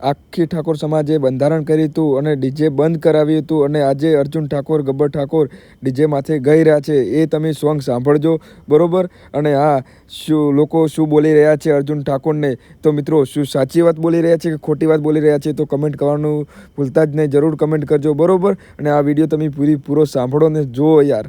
આખી ઠાકોર સમાજે બંધારણ કર્યું હતું અને ડીજે બંધ કરાવ્યું હતું અને આજે અર્જુન ઠાકોર, ગબ્બર ઠાકોર ડીજે માથે ગઈ રહ્યા છે. એ તમે સોંગ સાંભળજો, બરોબર? અને હા શું, લોકો શું બોલી રહ્યા છે અર્જુન ઠાકોરને? તો મિત્રો, શું સાચી વાત બોલી રહ્યા છે કે ખોટી વાત બોલી રહ્યા છે તો કમેન્ટ કરવાનું ભૂલતા જ નહીં. જરૂર કમેન્ટ કરજો, બરોબર? અને આ વીડિયો તમે પૂરી, પૂરો સાંભળો ને જુઓ યાર.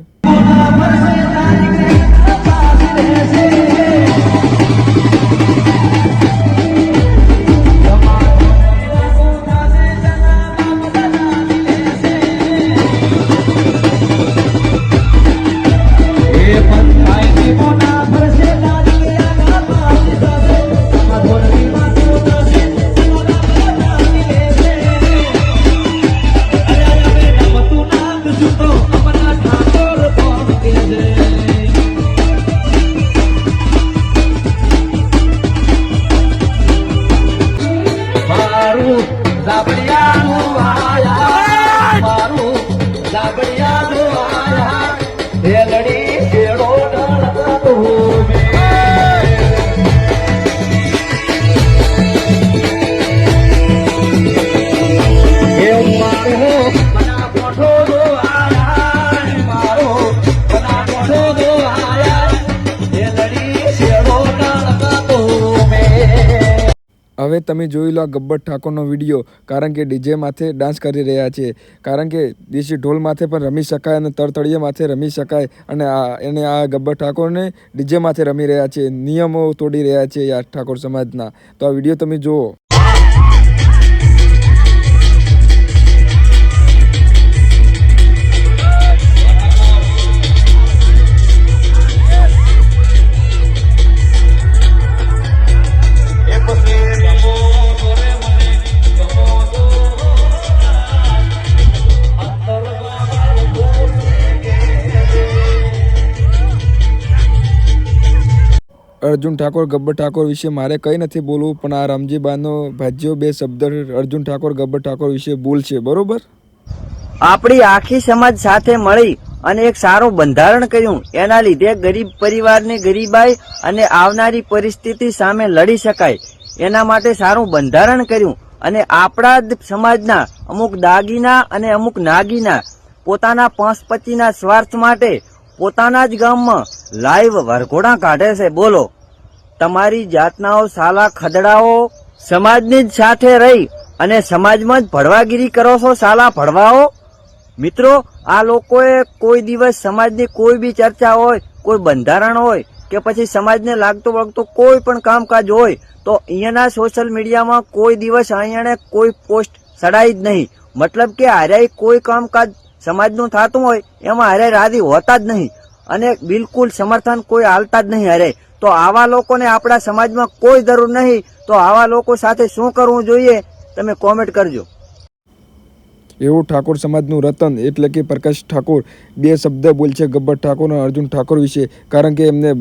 હવે તમે જોઈ લો આ ગબ્બર ઠાકોરનો વીડિયો, કારણ કે ડીજે માથે ડાન્સ કરી રહ્યા છે. કારણ કે દેશી ઢોલ માથે પણ રમી શકાય અને તરતળિયે માથે રમી શકાય અને આ, એને આ ગબ્બર ઠાકોરને ડીજે માથે રમી રહ્યા છે. નિયમો તોડી રહ્યા છે આ ઠાકોર સમાજના. તો આ વીડિયો તમે જુઓ. અર્જુન ઠાકોર, ગબ્બર ઠાકોર વિશે મારે કંઈ નથી બોલવું, પણ આ રામજીબાનો ભાજ્યો બે શબ્દ અર્જુન ઠાકોર, ગબ્બર ઠાકોર વિશે બોલ છે. બરોબર? આપણી આખી સમાજ સાથે મળી અને એક સારું બંધારણ કર્યું. એના લીધે ગરીબ પરિવારની ગરીબાઈ અને આવનારી પરિસ્થિતિ સામે લડી શકાય. એના માટે સારું બંધારણ કર્યું અને આપણા સમાજના અમુક દાગીના અને અમુક નાગીના પોતાના પંચપતિના સ્વાર્થ માટે પોતાના જ ગામમાં લાઈવ વરઘોડા કાઢે છે. બોલો, તમારી જાતનાઓ સાલા ખદડાઓ સમાજની જ સાથે રહી અને સમાજમાં જ ભડવાગીરી કરો છો સાલા ભડવાઓ? મિત્રો, આ લોકોએ કોઈ દિવસ સમાજની કોઈ બી ચર્ચા હોય, કોઈ બંધારણ હોય કે પછી સમાજને લાગતું વળગતું કોઈ પણ કામકાજ હોય, તો અહીંયાના સોશિયલ મીડિયામાં કોઈ દિવસ અહીંયા કોઈ પોસ્ટ ચડાઈ જ નહીં. મતલબ કે હારે કોઈ કામકાજ સમાજનું થતું હોય એમાં હરે રાજી હોતા જ નહીં અને બિલકુલ સમર્થન કોઈ હાલતા જ નહીં હરે. તો આવા લોકોને આપણા સમાજમાં કોઈ જરૂર નહીં. તો આવા લોકો સાથે શું કરવું જોઈએ? તમે કોમેન્ટ કરજો. એવું ઠાકોર સમાજનું રતન એટલે કે પ્રકાશ ઠાકોર. બે શબ્દ બોલ છે ગબ્બર ઠાકોર અને અર્જુન ઠાકોર વિશે કારણ કે એમને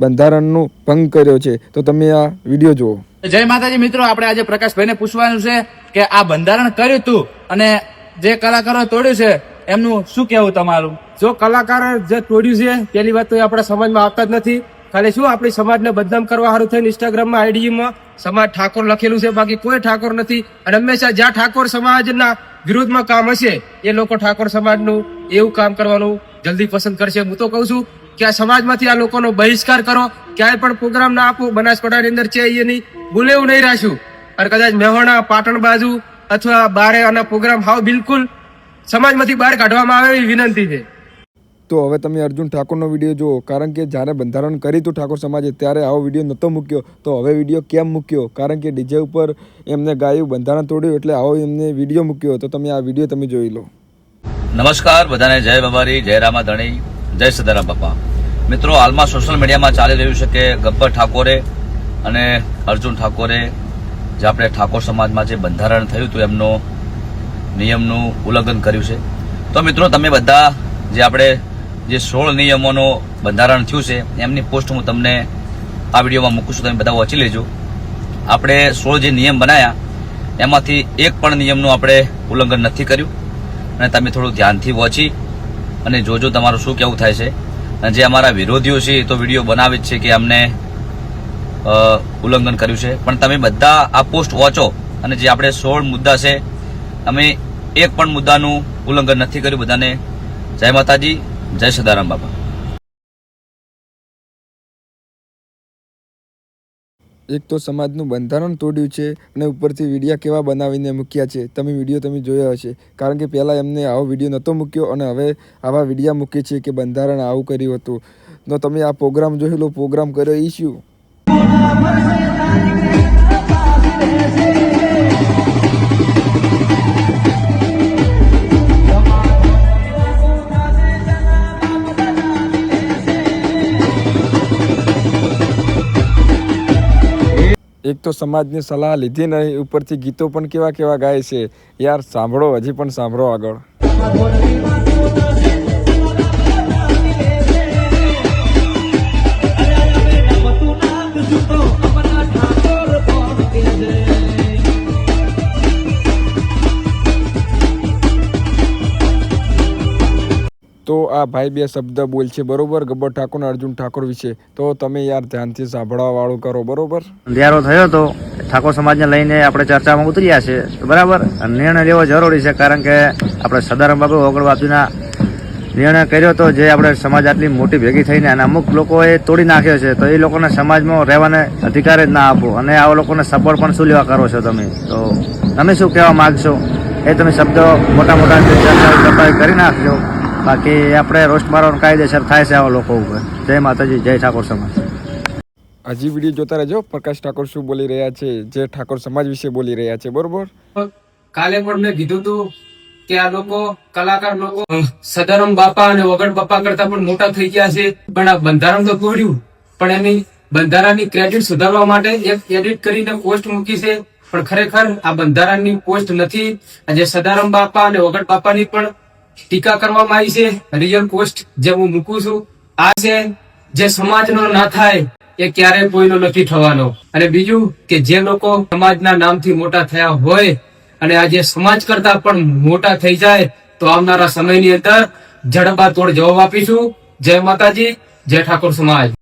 બંધારણનો ભંગ કર્યો છે. તો તમે આ વીડિયો જુઓ. જય માતાજી મિત્રો આપણે આજે પ્રકાશભાઈને પૂછવાનું છે કે આ બંધારણ કર્યું તું અને જે કલાકારો તોડ્યું છે એમનું શું કહેવું તમારું? જો કલાકાર જે તોડ્યું છે પેલી વાત તો એ આપણા સમાજમાં આવતા જ નથી. ખાલી શું, આપણી સમાજને બદનામ કરવા સારું થઈને ઇન્સ્ટાગ્રામમાં આઈડીમાં સમાજ ઠાકોર લખેલું છે. બાકી કોઈ ઠાકોર નથી. અને હંમેશા જ્યાં ઠાકોર સમાજના વિરોધમાં કામ હશે, એ લોકો ઠાકોર સમાજનું એવું કામ કરવાનું જલ્દી પસંદ કરશે. હું તો કહું છું કે આ સમાજમાંથી આ લોકોનો બહિષ્કાર કરો. ક્યાંય પણ પ્રોગ્રામ ના આપો, બનાસકાંઠાની અંદર છે એ બોલે એવું નહીં રાખ્યું. અને કદાચ મહેવાણા પાટણ બાજુ અથવા બારે આના પ્રોગ્રામ હાવ બિલકુલ સમાજમાંથી બહાર કાઢવામાં આવે એવી વિનંતી છે. તો હવે તમે અર્જુન ઠાકોરનો વીડિયો જુઓ કારણ કે જ્યારે બંધારણ કર્યું હતું ઠાકોર સમાજે ત્યારે આવો વીડિયો નહોતો મૂક્યો. તો હવે વીડિયો કેમ મૂક્યો? કારણ કે ડીજે ઉપર એમને ગાયું બંધારણ તોડ્યું એટલે આવો એમને વીડિયો મૂક્યો. તો તમે આ વીડિયો તમે જોઈ લો. નમસ્કાર બધાને જય બાબારી જય રામા ધણી જય સદારામ બાપા. મિત્રો હાલમાં સોશિયલ મીડિયામાં ચાલી રહ્યું છે કે ગબ્બર ઠાકોરે અને અર્જુન ઠાકોરે જે આપણે ઠાકોર સમાજમાં જે બંધારણ થયું હતું એમનો નિયમનું ઉલ્લંઘન કર્યું છે. તો મિત્રો, તમે બધા જે આપણે જે સોળ નિયમોનું બંધારણ થયું છે, એમની પોસ્ટ હું તમને આ વિડીયોમાં મૂકું છું. તમે બધા વાંચી લેજો. આપણે સોળ જે નિયમ બનાવ્યા એમાંથી એક પણ નિયમનું આપણે ઉલ્લંઘન નથી કર્યું. અને તમે થોડું ધ્યાનથી વાંચી અને જોજો તમારું શું કેવું થાય છે. અને જે અમારા વિરોધીઓ છે, એ તો વીડિયો બનાવે જ છે કે અમને ઉલ્લંઘન કર્યું છે. પણ તમે બધા આ પોસ્ટ વાંચો અને જે આપણે સોળ મુદ્દા છે અમે એક પણ મુદ્દાનું ઉલ્લંઘન નથી કર્યું. બધાને જય માતાજી, જય સદારામ બાપા. એક તો સમાજનું બંધારણ તોડ્યું છે અને ઉપરથી વિડીયા કેવા બનાવીને મૂક્યા છે. તમે વીડિયો તમે જોયા હશે. કારણ કે પહેલાં એમને આવો વીડિયો નહોતો મૂક્યો અને હવે આવા વિડીયા મૂકે છે કે બંધારણ આવું કર્યું હતું. તો તમે આ પ્રોગ્રામ જોયેલો પ્રોગ્રામ કર્યો એ એક તો સમાજની સલાહ લીધી નહીં, ઉપરથી ગીતો પણ કેવા કેવા ગાય છે. યાર, સાંભળો, હજી પણ સાંભળો આગળ. તો આ ભાઈ બે શબ્દ બોલ છે, બરોબર? ગબ્બર ઠાકોર અર્જુન ઠાકોર વિશે. તો તમે યાર ધ્યાનથી સાંભળવા વાળું કરો, બરોબર? અંધારો થયો તો ઠાકોર સમાજને લઈને આપણે ચર્ચામાં ઉતર્યા છે, બરાબર? નિર્ણય લેવો જરૂરી છે, કારણ કે આપણે સદારામ બાબુ ઓગળ બાપુના નિર્ણય કર્યો તો જે આપણે સમાજ આટલી મોટી ભેગી થઈને અને અમુક લોકોએ તોડી નાખ્યો છે, તો એ લોકોને સમાજમાં રહેવાને અધિકાર જ ના આપો. અને આવા લોકોને સપોર્ટ પણ શું લેવા કરો છો તમે? તો તમે શું કહેવા માગશો? એ તમે શબ્દો મોટા મોટા કરી નાખજો. બાકી આપણે રોસ્ટ મારવાનો કાયદેસર થાય છે આવા લોકો ઉપર. જય માતાજી જય ઠાકોર સમાજ. હજી વીડિયો જોતા રહેજો પ્રકાશ ઠાકોર શું બોલી રહ્યા છે જે ઠાકોર સમાજ વિશે બોલી રહ્યા છે બરોબર? કાલે પણ મેં કીધું હતું કે આ લોકો કલાકાર લોકો સદારામ બાપા અને વગર બાપા કરતા પણ મોટા થઈ ગયા છે. પણ આ બંધારણ તો તોડ્યું. પણ એની બંધારણની ક્રેડિટ સુધારવા માટે એક એડિટ કરીને પોસ્ટ મૂકી છે. પણ ખરેખર આ બંધારણની પોસ્ટ નથી. આજે સદારામ બાપા અને વગર બાપાની પણ ટીકા કરવામાં આવી છે. રિયલ પોસ્ટ જે હું મૂકું છું, આ છે જે સમાજનો ના થાય એ ક્યારે કોઈનો નથી થવાનો. અને બીજું કે જે લોકો સમાજના નામથી મોટા થયા હોય અને આજે સમાજ કરતા પણ મોટા થઈ જાય તો આવનારા સમયની અંદર જડબા તોડ જવાબ આપીશું. જય માતાજી, જય ઠાકોર સમાજ.